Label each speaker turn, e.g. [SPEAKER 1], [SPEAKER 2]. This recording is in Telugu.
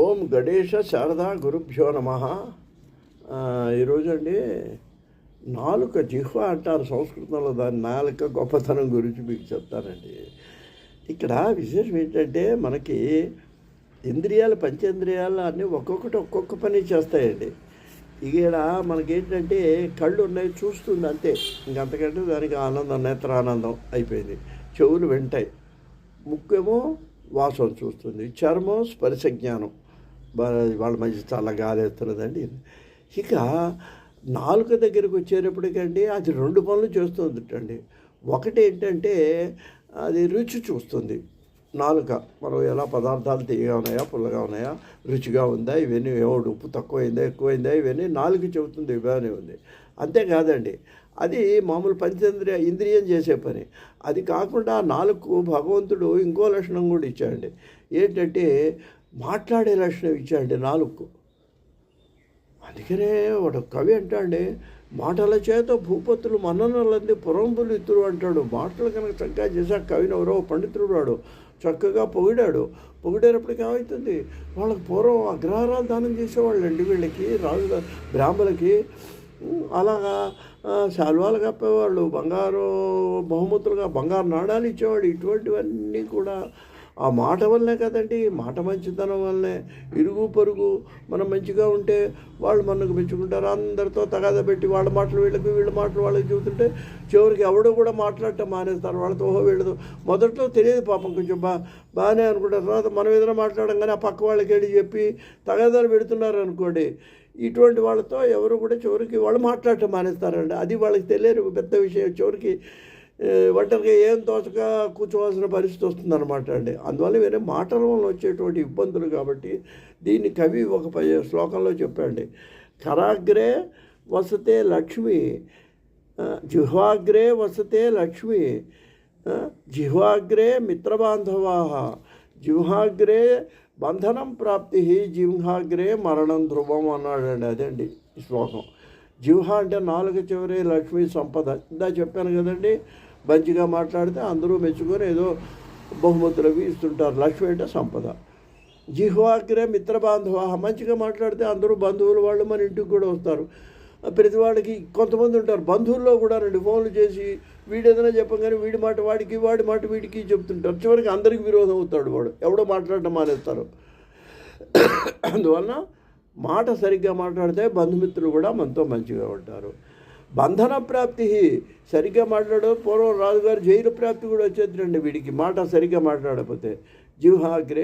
[SPEAKER 1] ఓం గణేశ శారదా గురుభ్యో నమ. ఈరోజు అండి నాలుక జిహ్వ అంటారు సంస్కృతంలో దాని నాలుక గొప్పతనం గురించి మీకు చెప్తానండి. ఇక్కడ విశేషం ఏంటంటే మనకి ఇంద్రియాలు పంచేంద్రియాలు అన్నీ ఒక్కొక్కటి ఒక్కొక్క పని చేస్తాయండి. ఇక్కడ మనకేంటంటే కళ్ళు ఉన్నాయి చూస్తుంది అంతే. ఇంకంతకంటే దానికి ఆనందం నేత్రానందం అయిపోయింది. చెవులు వింటాయి. ముక్కేమో వాసన చూస్తుంది. చర్మం స్పర్శ జ్ఞానం వాళ్ళ మధ్య చాలా గాలేస్తున్నదండి ఇక నాలుక దగ్గరికి వచ్చేటప్పటికండి అది రెండు పనులు చేస్తుందండి ఒకటి ఏంటంటే అది రుచి చూస్తుంది. నాలుక మనం ఎలా పదార్థాలు తీయగా ఉన్నాయా పుల్లగా ఉన్నాయా రుచిగా ఉందా ఇవన్నీ ఏమో ఉప్పు తక్కువైందా ఎక్కువైందా ఇవన్నీ నాలుగు చెబుతుంది బాగానే ఉంది. అంతేకాదండి అది మామూలు పంచేంద్రియ ఇంద్రియం చేసే పని. అది కాకుండా నాలుగు భగవంతుడు ఇంకో లక్షణం కూడా ఇచ్చాడండి. ఏంటంటే మాట్లాడే లక్షణం ఇచ్చాడండి నాలుగు. అందుకనే వాడు కవి అంటాడే మాటల చేత భూపతులు మన్ననలంది పురంబులు ఇత్తురు అంటాడు. మాటలు కనుక చక్కగా చేశాక కవిని ఎవరో పండితుడు వాడు చక్కగా పొగిడాడు. పొగిడేటప్పటికి ఏమవుతుంది వాళ్ళకి పూర్వం అగ్రహారాలు దానం చేసేవాళ్ళండి వీళ్ళకి రాజు బ్రాహ్మలకి అలాగా శాల్వాలు కప్పేవాళ్ళు బంగారు బహుమతులుగా బంగారు నాణాలు ఇచ్చేవాడు ఇటువంటివన్నీ కూడా ఆ మాట వల్లనే కదండి మాట మంచితనం వల్లనే. ఇరుగు పొరుగు మనం మంచిగా ఉంటే వాళ్ళు మనకు మెచ్చుకుంటారు. అందరితో తగాద పెట్టి వాళ్ళ మాటలు వీళ్ళకి వీళ్ళ మాటలు వాళ్ళకి చెబుతుంటే చివరికి ఎవడో కూడా మాట్లాడటం మానేస్తారు. వాళ్ళతో ఓహో వీళ్ళతో. మొదట్లో తెలియదు పాపం కొంచెం బా బాగానే అనుకుంటారు. తర్వాత మనం ఏదైనా మాట్లాడంగానే ఆ పక్క వాళ్ళకి వెళ్ళి చెప్పి తగాదాలు పెడుతున్నారు అనుకోండి. ఇటువంటి వాళ్ళతో ఎవరు కూడా చివరికి వాళ్ళు మాట్లాడటం మానేస్తారండి. అది వాళ్ళకి తెలియని పెద్ద విషయం. చివరికి ఒంటరిగా ఏం తోచక కూర్చోవాల్సిన పరిస్థితి వస్తుందన్నమాట అండి. అందువల్ల వేరే మాటల వల్ల వచ్చేటువంటి ఇబ్బందులు కాబట్టి దీన్ని కవి ఒక ప- శ్లోకంలో చెప్పండి కరాగ్రే వసతే లక్ష్మి జిహ్వాగ్రే వసతే లక్ష్మి జిహ్వాగ్రే మిత్రబాంధవా జిహ్వాగ్రే బంధనం ప్రాప్తి జిహ్వాగ్రే మరణం ధ్రువం అన్నాడండి అదండి ఈ శ్లోకం. జిహ్వ అంటే నాలుగు చివరి లక్ష్మీ సంపద. ఇందా చెప్పాను కదండి మంచిగా మాట్లాడితే అందరూ మెచ్చుకొని ఏదో బహుమతులు అవి ఇస్తుంటారు. లక్ష్మి అంటే సంపద. జిహ్వాగ్రే మిత్ర బాంధవ. మంచిగా మాట్లాడితే అందరూ బంధువులు వాళ్ళు మన ఇంటికి కూడా వస్తారు. ప్రతి వాడికి కొంతమంది ఉంటారు. బంధువుల్లో కూడా రెండు ఫోన్లు చేసి వీడు ఏదైనా చెప్పగానే వీడి మాట వాడికి వాడి మాట వీడికి చెప్తుంటారు. చివరికి అందరికి విరోధం అవుతాడు వాడు. ఎవడో మాట్లాడటం మానేస్తారు. అందువలన మాట సరిగ్గా మాట్లాడితే బంధుమిత్రులు కూడా మనతో మంచిగా ఉంటారు. బంధన ప్రాప్తి సరిగ్గా మాట్లాడు పూర్వం రాజుగారు జైలు ప్రాప్తి కూడా వచ్చేదండి వీడికి. మాట సరిగ్గా మాట్లాడకపోతే. జీవహాగ్రే